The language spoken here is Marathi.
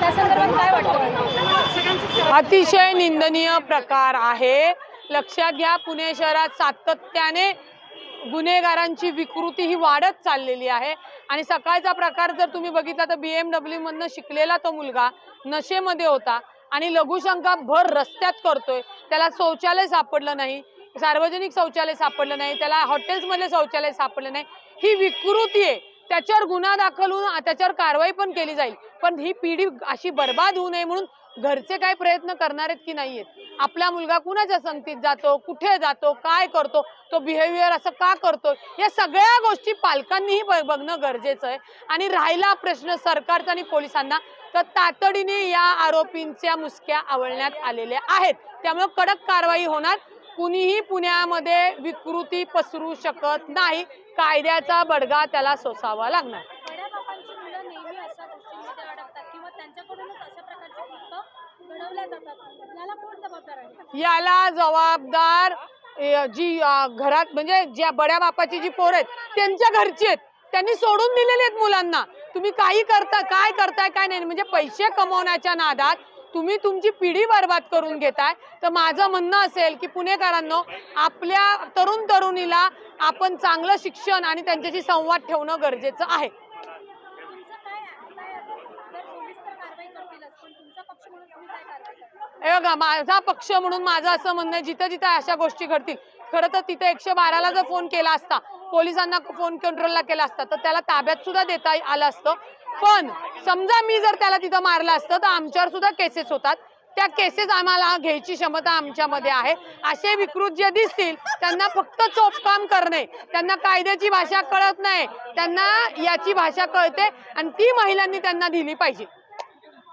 त्या संदर्भात काय वाटतं अतिशय निंदनीय प्रकार आहे. लक्षात घ्या पुणे शहरात सातत्याने गुन्हेगारांची विकृती ही वाढत चाललेली आहे. आणि सकाळचा प्रकार जर तुम्ही बघितला तर बी एम डब्ल्यू मधनं शिकलेला तो मुलगा नशेमध्ये होता आणि लघुशंका भर रस्त्यात करतोय. त्याला शौचालय सापडलं नाही सार्वजनिक शौचालय सापडलं नाही त्याला हॉटेल्समधले शौचालय सापडलं नाही. ही विकृती आहे. त्याच्यावर गुन्हा दाखल होऊन त्याच्यावर कारवाई पण केली जाईल. पण ही पिढी अशी बर्बाद होऊ नये म्हणून घरचे काय प्रयत्न करणार आहेत की नाही आहेत? आपला मुलगा कुणाच्या संगतीत जातो कुठे जातो काय करतो तो बिहेवियर असं का करतो? या सगळ्या गोष्टी पालकांनीही बघणं गरजेचं आहे. आणि राहिला प्रश्न सरकारचा आणि पोलिसांना तर तातडीने या आरोपींच्या मुसक्या आवळण्यात आलेल्या आहेत. त्यामुळे कडक कारवाई होणार. कुणीही पुण्यामध्ये विकृती पसरू शकत नाही. कायद्याचा बडगा त्याला सोसावा लागणार. याला जबाबदार जी अ, घरात म्हणजे ज्या बड्या बापाची जी पोर आहेत त्यांच्या घरची आहेत. त्यांनी सोडून दिलेले आहेत मुलांना. तुम्ही काही करता काय करताय काय नाही. म्हणजे पैसे कमवण्याच्या नादात तुम्ही तुमची पिढी बर्बाद करून घेताय. तर माझं म्हणणं असेल की पुणेकरांनो आपल्या तरुण तरुणीला आपण चांगलं शिक्षण आणि त्यांच्याशी संवाद ठेवणं गरजेचं आहे. हे बघा माझा पक्ष म्हणून माझं असं म्हणणं आहे जिथं जिथं अशा गोष्टी घडतील खरं तर तिथे एकशे बाराला जर फोन केला असता पोलिसांना फोन कंट्रोलला केला असता तर त्याला ताब्यात सुद्धा देता आलं असतं. पण समजा मी जर त्याला तिथं मारलं असतं तर आमच्यावर सुद्धा केसेस होतात. त्या केसेस आम्हाला घ्यायची क्षमता आमच्यामध्ये आहे. असे विकृत जे दिसतील त्यांना फक्त चोपकाम करणे त्यांना कायद्याची भाषा कळत नाही त्यांना याची भाषा कळते आणि ती महिलांनी त्यांना दिली पाहिजे.